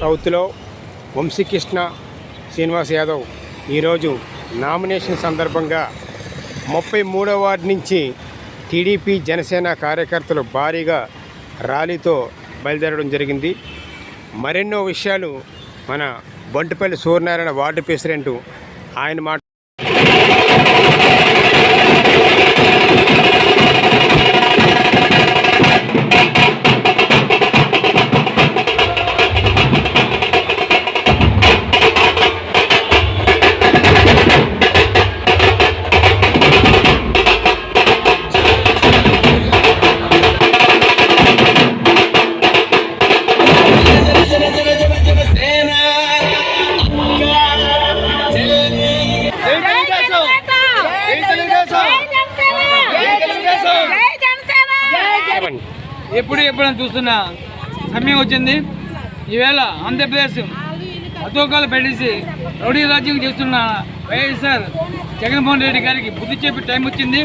సౌత్లో వంశీకృష్ణ శ్రీనివాస్ యాదవ్ ఈరోజు నామినేషన్ సందర్భంగా ముప్పై మూడో వార్డు నుంచి టీడీపీ జనసేన కార్యకర్తలు భారీగా ర్యాలీతో బయలుదేరడం జరిగింది. మరెన్నో విషయాలు మన బంటుపల్లి సూర్యనారాయణ వార్డు ప్రెసిడెంట్ ఆయన మాట చెప్పండి. ఎప్పుడు ఎప్పుడైనా చూస్తున్న. సమయం వచ్చింది. ఈవేళ ఆంధ్రప్రదేశ్ అతోకాలు పెట్టేసి రౌడీ రాజ్యం చేస్తున్న వైఎస్ఆర్ జగన్మోహన్ రెడ్డి గారికి బుద్ధి చెప్పి టైం వచ్చింది.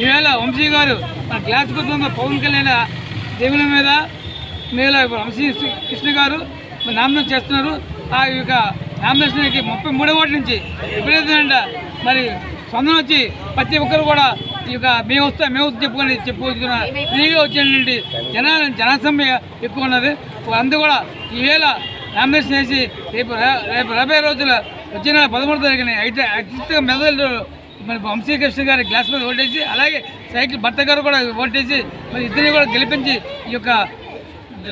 ఈవేళ వంశీ గారు మన గ్లాస్ కుటుంబంలో పవన్ కళ్యాణ్ దేవుల మీద మీద వంశీ కృష్ణ గారు నామినేషన్ చేస్తున్నారు. ఆ యొక్క నామినేషన్కి ముప్పై మూడో ఓట్ల నుంచి ఎప్పుడైతే మరి స్పందన వచ్చి ప్రతి ఒక్కరు కూడా ఈ యొక్క మేము వస్తాం మేము చెప్పుకొని చెప్పుకొచ్చుకున్న. ఫ్రీగా వచ్చేటువంటి జనాల జనసమ్య ఎక్కువ ఉన్నది. అందరూ కూడా ఈవేళ నామినేషన్ వేసి రేపు రేపు రాబోయే రోజుల వచ్చే నెల పదమూడు తారీఖున అయితే అత్యంత మెదడు మరి వంశీకృష్ణ గారి గ్లాస్ మీద ఓటేసి అలాగే సైకిల్ భర్త గారు కూడా ఓటేసి మరి ఇద్దరిని కూడా గెలిపించి ఈ యొక్క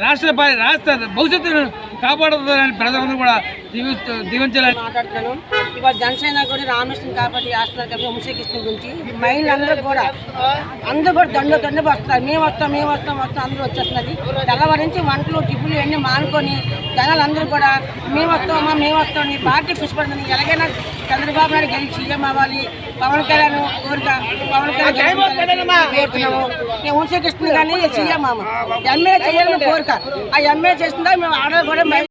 రాష్ట్ర రాష్ట్ర భవిష్యత్తును కాపాడుతుందని ప్రజలందరూ కూడా దీవి దీవించాలని మాట్లాడుతున్నాను. ఇవాళ జనసేన కూడా రామకృష్ణ కాబట్టి హాస్టల్ కాబట్టి వంశీకృష్ణ గురించి మహిళలందరూ కూడా అందరూ కూడా దండ దండ వస్తారు మేము వస్తాం మేము వస్తాం వస్తాం అందరూ వచ్చేస్తున్నది. తెల్లవారి నుంచి వంటలు టిఫిన్లు ఇవన్నీ మానుకొని జనాలందరూ కూడా మేము వస్తామమ్మా మేము వస్తాం ఈ పార్టీ పుష్పడుతుంది ఎలాగైనా చంద్రబాబు నాయుడు గెలిచి సీఎం అవ్వాలి. పవన్ కళ్యాణ్ కోరిక పవన్ కళ్యాణ్ మేము వంశీకృష్ణ కానీ సీఎం అమ్మ. ఎంఏ చేయాలని కోరిక. ఆ ఎంఏ చేస్తుందా? మేము ఆడ కూడా